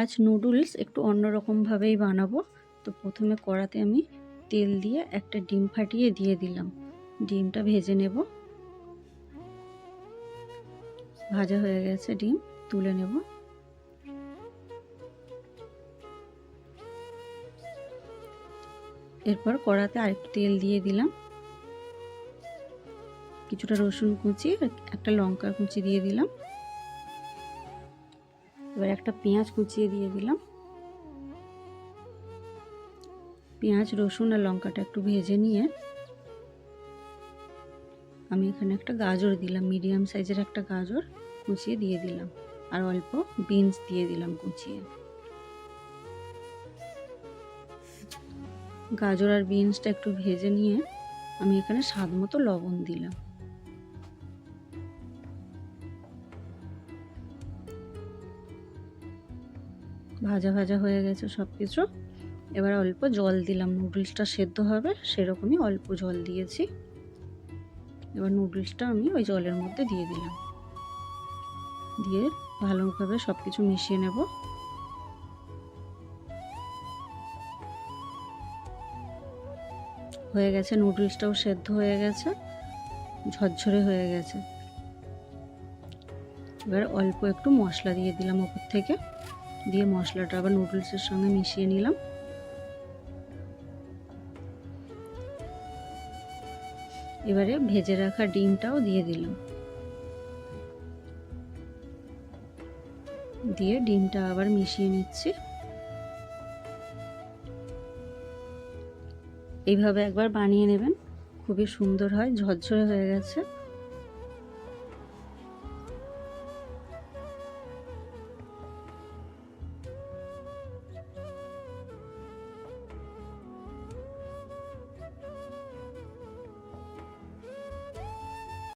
আজ নুডলস একটু অন্যরকমভাবেই বানাবো। তো প্রথমে কড়াতে আমি তেল দিয়ে একটা ডিম ফাটিয়ে দিয়ে দিলাম। ডিমটা ভেজে নেব। ভাজা হয়ে গেছে ডিম, তুলে নেব। এরপর কড়াতে আরেকটু তেল দিয়ে দিলাম। কিছুটা রসুন কুচি একটা লঙ্কা কুচি দিয়ে দিলাম। এবার একটা পেঁয়াজ কুচিয়ে দিয়ে দিলাম। পেঁয়াজ, রসুন আর লঙ্কাটা একটু ভেজে নিয়ে আমি এখানে একটা গাজর দিলাম, মিডিয়াম সাইজের একটা গাজর কুচিয়ে দিয়ে দিলাম আর অল্প বিনস দিয়ে দিলাম কুচিয়ে। গাজর আর বিনসটা একটু ভেজে নিয়ে আমি এখানে স্বাদ মতো লবণ দিলাম। ভাজা ভাজা হয়ে গেছে সব কিছু এবার অল্প জল দিলাম। নুডলসটা সেদ্ধ হবে, সেরকমই অল্প জল দিয়েছি। এবার নুডলসটা আমি ওই জলের মধ্যে দিয়ে দিলাম। দিয়ে ভালোভাবে সব কিছু মিশিয়ে নেব। হয়ে গেছে, নুডলসটাও সেদ্ধ হয়ে গেছে, ঝরঝরে হয়ে গেছে। এবার অল্প একটু মশলা দিয়ে দিলাম ওপর থেকে। দিয়ে মশলাটা আবার নুডলসের সঙ্গে মিশিয়ে নিলাম। এবারে ভেজে রাখা ডিমটাও দিয়ে দিলাম। দিয়ে ডিমটা আবার মিশিয়ে নিচ্ছি। এইভাবে একবার বানিয়ে নেবেন। খুবই সুন্দর হয়, ঝরঝরে হয়ে গেছে।